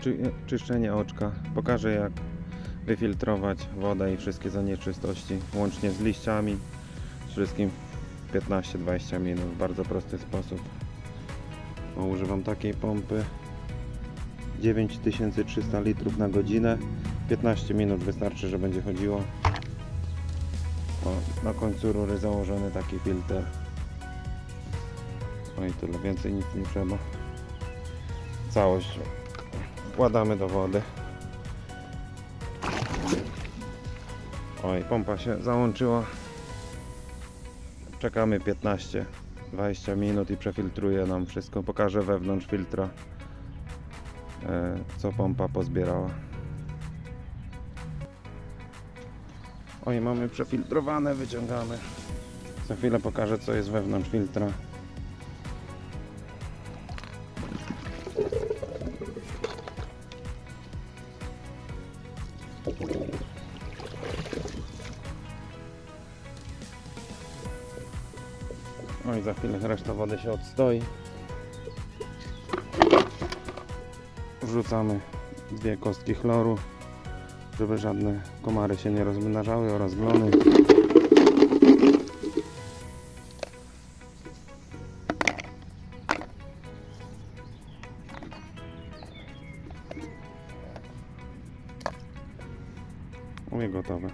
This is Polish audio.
czy, czyszczenie oczka. Pokażę jak wyfiltrować wodę i wszystkie zanieczystości, łącznie z liściami. Wszystkim w 15-20 minut. W bardzo prosty sposób. Używam takiej pompy 9300 litrów na godzinę. 15 minut wystarczy, że będzie chodziło. O, na końcu rury założony taki filtr. No i tyle, więcej nic nie trzeba. Całość wkładamy do wody. Oj, pompa się załączyła. Czekamy 15-20 minut i przefiltruje nam wszystko. Pokażę wewnątrz filtra, e, co pompa pozbierała. Oj, mamy przefiltrowane, wyciągamy. Za chwilę pokażę, co jest wewnątrz filtra. Oj, za chwilę reszta wody się odstoi. Wrzucamy dwie kostki chloru, żeby żadne komary się nie rozmnażały oraz glony. Oj, gotowe.